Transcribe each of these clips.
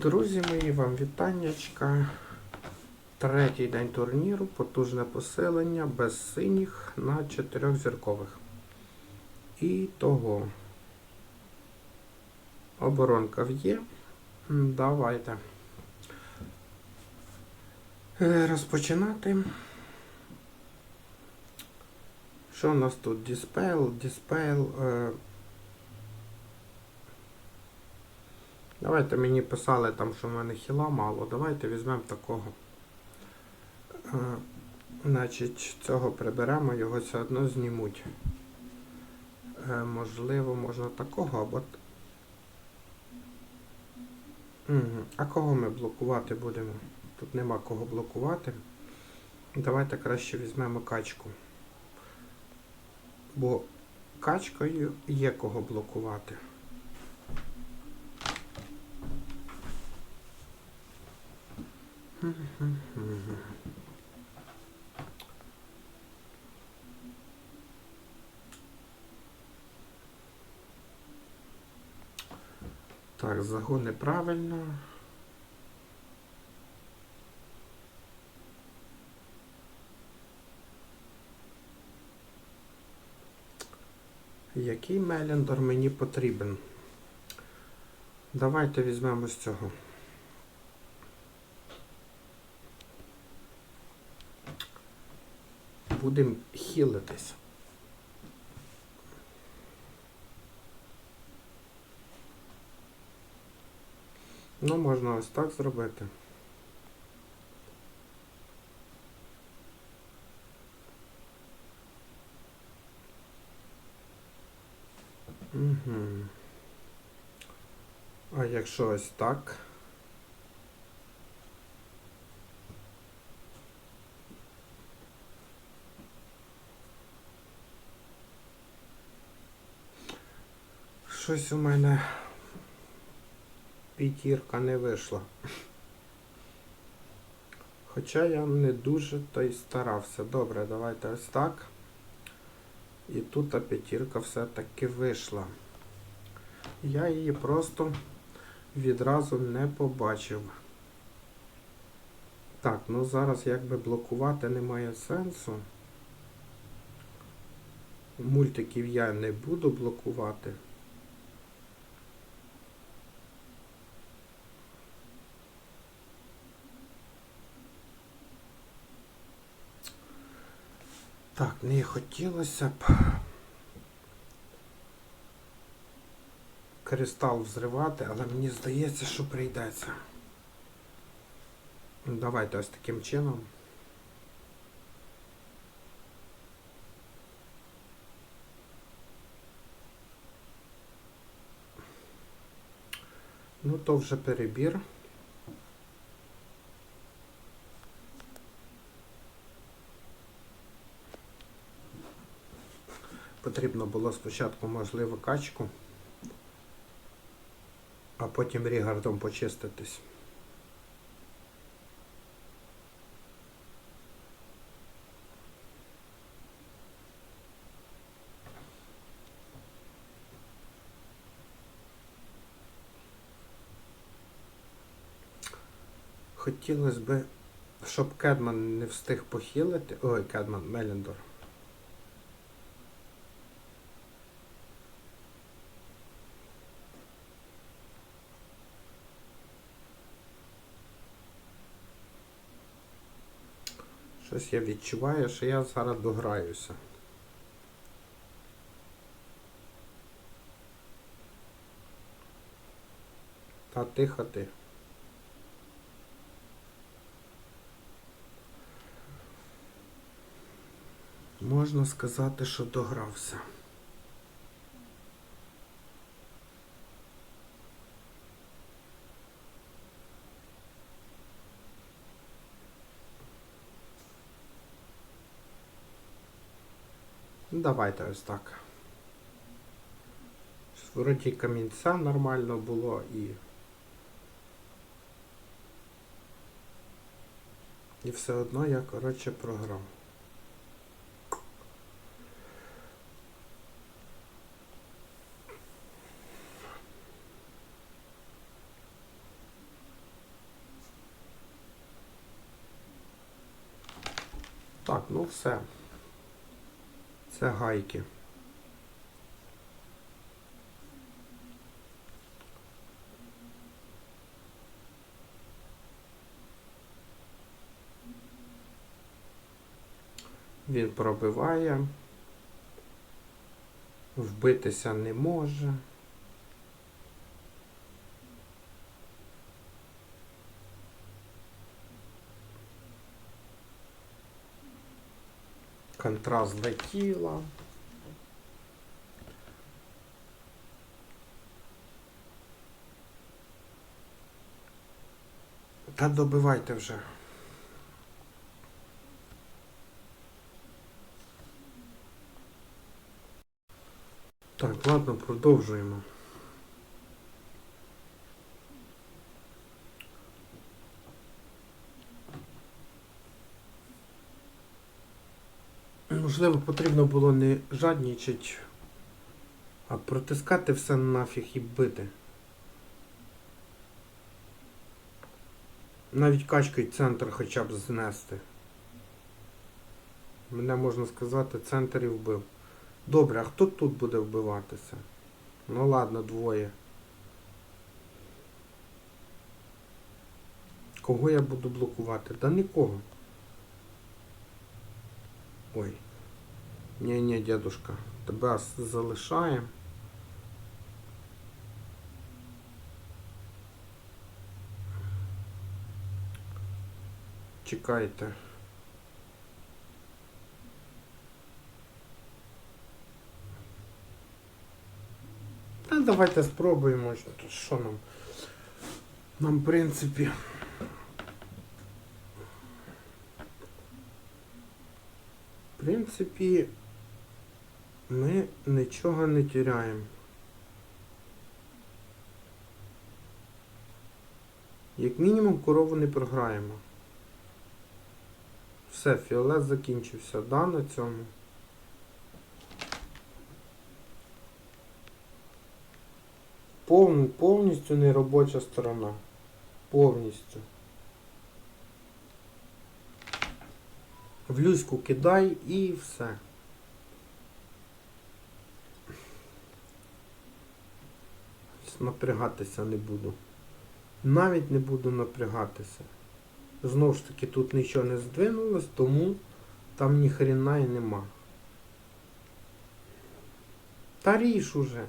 Друзі мої, вам вітаннячка. Третій день турніру, потужне посилення без синіх на чотирьохзіркових. І того. Оборонка є. М, Давайте. Е, Розпочинати. Що у нас тут? Dispel, Dispel. Давайте мені писали там, що в мене хіла мало. Давайте візьмемо такого. Е, Значить, цього приберемо, його все одно знімуть. Е, можливо, можна такого або. А кого ми блокувати будемо? Тут нема кого блокувати. Давайте краще візьмемо качку. Бо качкою є кого блокувати. Так, загони правильно. Який Меліндор мені потрібен? Давайте візьмемо з цього. Будемо хілитись. Ну, можна ось так зробити. Угу. А якщо ось так? Щось у мене п'ятірка не вийшла. Хоча я не дуже то й старався. Добре, давайте ось так. І тут п'ятірка все-таки вийшла. Я її просто відразу не побачив. Так, ну зараз якби блокувати немає сенсу. Мультиків я не буду блокувати. Так, не хотілося б кристал взривати, але мені здається, що прийдеться. Давайте ось таким чином. Ну, то вже перебір. Потрібно було спочатку, можливо, качку, а потім рігардом почиститись. Хотілося б, щоб Кедман не встиг похилити. Ой, Кедман, Меліндор. Щось я відчуваю, що я зараз дограюся. Та тихо ти. Можна сказати, що догрався. Ну, давайте ось так. Вроді камінця нормально було і. І все одно я, коротше, програв. Так, ну все. Це гайки. Він пробиває. Вбитися не може. Контраст злетіла. Та добивайте вже. Так, ладно, продовжуємо. Можливо, потрібно було не жаднічать, а протискати все нафіг і бити. Навіть качкою центр хоча б знести. Мене можна сказати, центр і вбив. Добре, а хто тут буде вбиватися? Ну ладно, двоє. Кого я буду блокувати? Да нікого. Ой. Ні-ні, дедушка, тебе ас- залишаємо. Чекайте. Та давайте спробуємо. Що нам? Нам, в принципі. В принципі, ми нічого не тіряємо. Як мінімум корову не програємо. Все, фіолет закінчився, да, на цьому. Повн, повністю неробоча сторона. Повністю. В люську кидай і все. Напрягатися не буду. Навіть не буду напрягатися. Знову ж таки, тут нічого не здвинулось, тому там ні хрена і нема. Та ріж уже.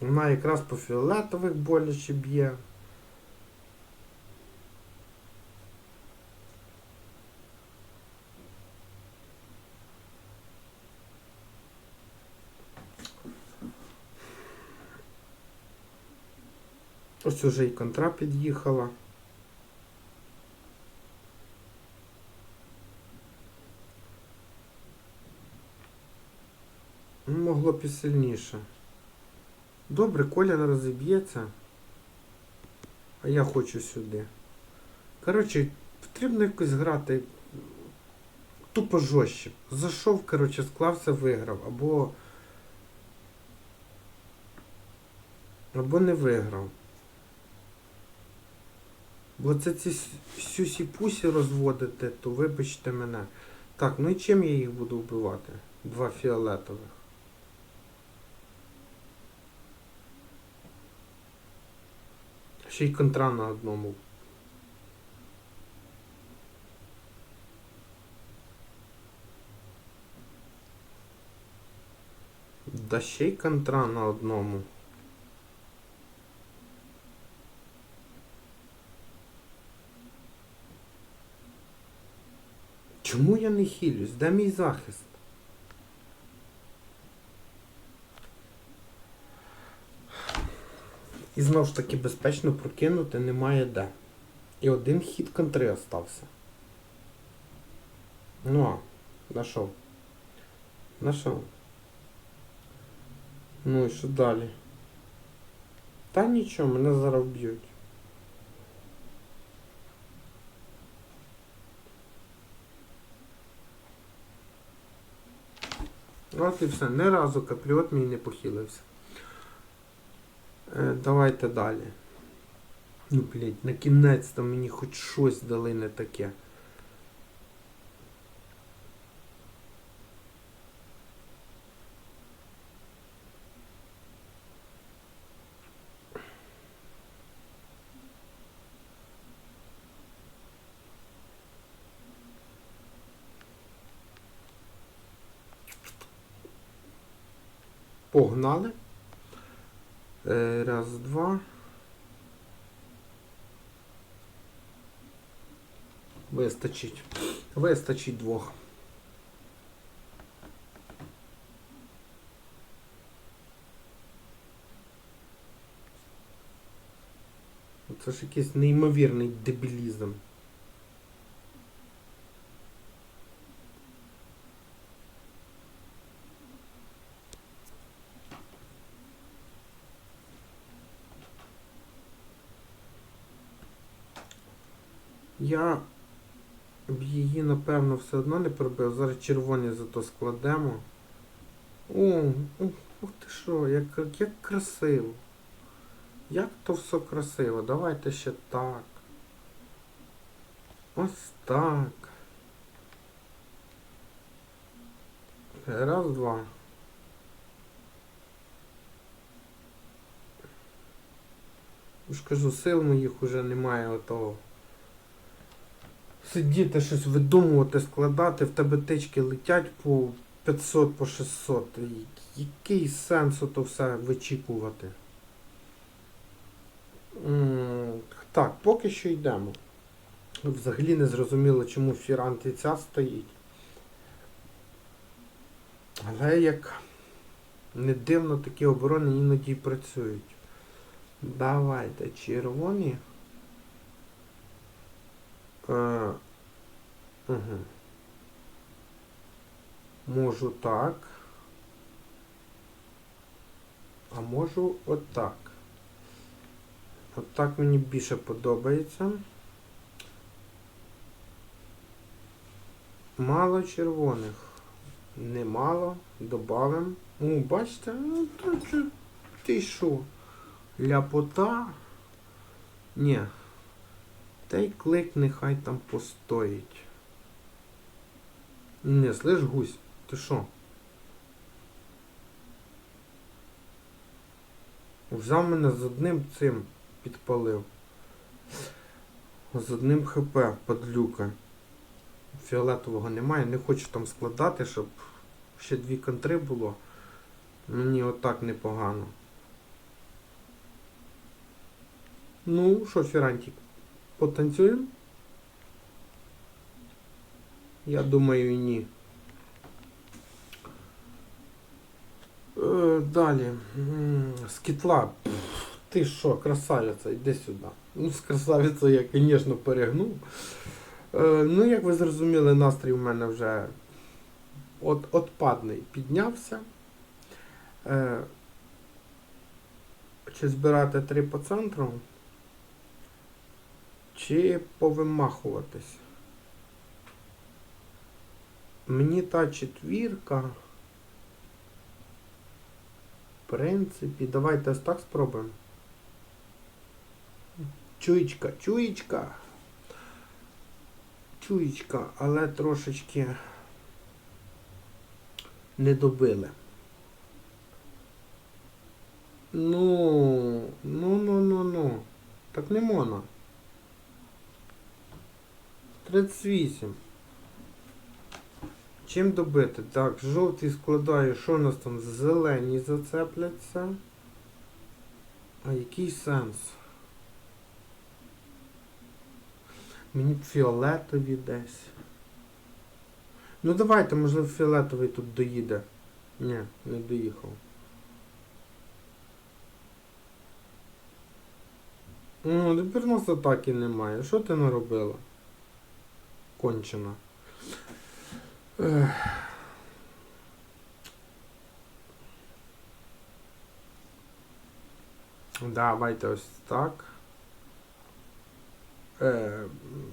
Вона якраз по фіолетових боляче б'є. Ось уже і контра під'їхала. Ну, Могло б і сильніше. Добре, Коля розіб'ється. А я хочу сюди. Коротше, потрібно якось грати тупо жорстче. Зайшов, коротше, склався, виграв. Або. Або не виграв. Бо це ці сюсі-пусі розводити, то вибачте мене. Так, ну і чим я їх буду вбивати? Два фіолетових. Ще й контра на одному. Да ще й контра на одному. Чому я не хилюсь? Де мій захист? І знову ж таки безпечно прокинути немає де. І один хід контри остався. Ну а, нашов. Нашов. Ну і що далі? Та нічого, мене зараз б'ють. І все. Не разу капліот мій не похилився. Е, давайте далі. Ну, блядь, на кінець-то мені хоч щось дали не таке. Погнали. Е, Раз, два. Вистачить. Вистачить двох. Це ж якийсь неймовірний дебілізм. Я б її, напевно, все одно не пробив. Зараз червоні зато складемо. О, ух ти що, як, як красиво. Як то все красиво. Давайте ще так. Ось так. Раз, два. Я ж кажу, сил моїх уже немає отого. Сидіти щось видумувати, складати, в тебе тички летять по 500, по 600. Який сенс ото все вичікувати? Так, поки що йдемо. Взагалі не зрозуміло, чому фіранти ця стоїть. Але як не дивно, такі оборони іноді працюють. Давайте червоні. Угу. Можу так. А можу отак. Отак мені більше подобається. Мало червоних. Немало. Добавим. О, бачите? Ну, то ти що? Ляпота? Ні. Та й клик нехай там постоїть. Не, слиш гусь, ти що? Взяв мене з одним цим підпалив. З одним ХП подлюка. Фіолетового немає, не хочу там складати, щоб ще дві контри було. Мені отак непогано. Ну, що, Фірантик, потанцюємо? Я думаю, ні. Е, далі. М, Скітла. Ти що, красавиця, йди сюди. Ну, з красавицею я, звісно, перегнув. Е, ну, як ви зрозуміли, настрій у мене вже от, отпадний піднявся. Е, чи збирати три по центру, чи повимахуватись. Мені та четвірка. В принципі, давайте ось так спробуємо. Чуєчка, чуєчка. Чуєчка, але трошечки не добили. Ну, ну, ну, ну, ну. Так не можна. 38. Чим добити? Так, жовтий складаю, що у нас там? Зелені зацепляться. А який сенс? Мені б фіолетові десь. Ну давайте, можливо, фіолетовий тут доїде. Ні, не доїхав. Ну, тепер нас атаки немає. Що ти наробила? Кончена. Ех. Давайте ось так. Е,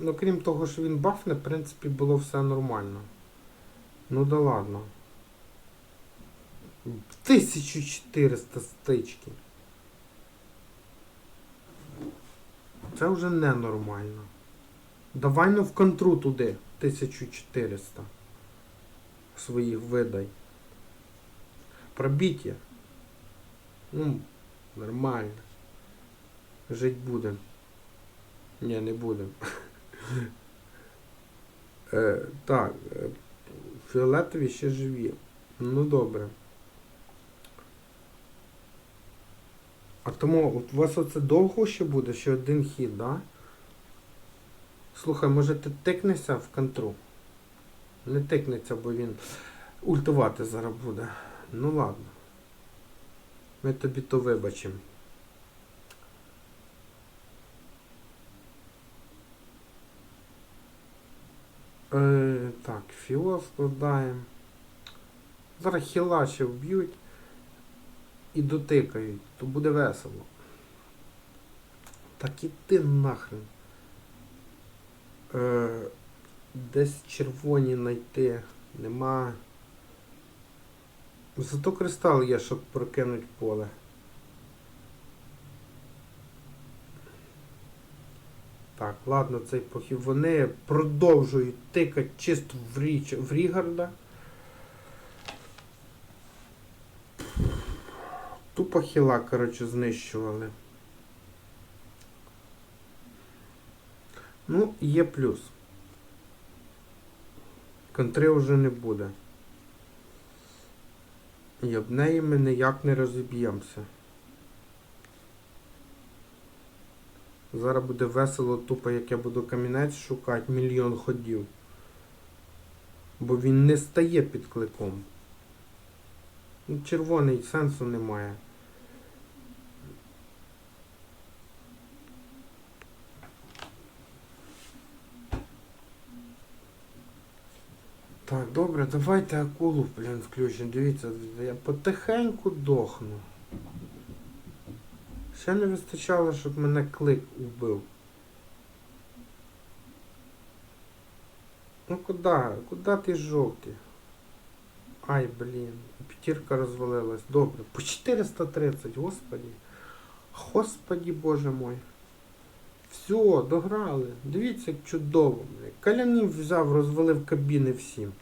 ну, крім того, що він бафне, в принципі, було все нормально. Ну да ладно. 1400 стички. це вже ненормально. Давай ну в контру туди 1400 своїх видай. Пробіття. Ну, нормально. Жить будем. Ні, не будем. Е, так, е, фіолетові ще живі. Ну добре. А тому от у вас оце довго ще буде, ще один хід, да? Слухай, може ти тикнешся в контру? Не тикнеться, бо він ультувати зараз буде. Ну ладно. Ми тобі то вибачимо. Е, так, фіо складаємо. Зараз хіла ще вб'ють і дотикають, то буде весело. Так іди нахрен. Е, десь червоні знайти. Нема. Зато кристал є, щоб прокинуть поле. Так, ладно, цей похід. Вони продовжують тикати чисто в, річ, в Рігарда. Тупо хіла, коротше, знищували. Ну, є плюс. Контри вже не буде. І об неї ми ніяк не розіб'ємося. Зараз буде весело тупо, як я буду камінець шукати мільйон ходів. Бо він не стає під кликом. Ну, червоний сенсу немає. Так, добре, давайте акулу, блін, включимо. Дивіться, я потихеньку дохну. Ще не вистачало, щоб мене клик убив. Ну куди? Куди ти жовтий? Ай, блін, п'ятірка розвалилась. Добре. По 430, господі. Господі боже мой. Все, дограли. Дивіться, як чудово. Калянів взяв, розвалив кабіни всім.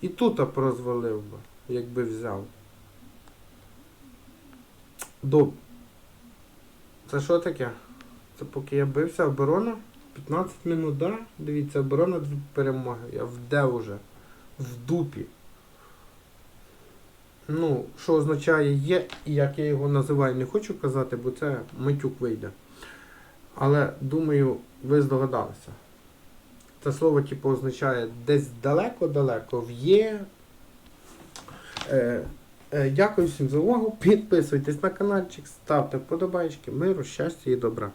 І тут б розвалив би, якби взяв. Доб. Це що таке? Це поки я бився, оборона? 15 минут, да? Дивіться, оборона дві перемоги. Я вде уже. В дупі. Ну, що означає є, і як я його називаю, не хочу казати, бо це матюк вийде. Але думаю, ви здогадалися. Це слово, типу, означає десь далеко-далеко в є. Е, е, дякую всім за увагу. Підписуйтесь на каналчик, ставте вподобайки. Миру, щастя і добра.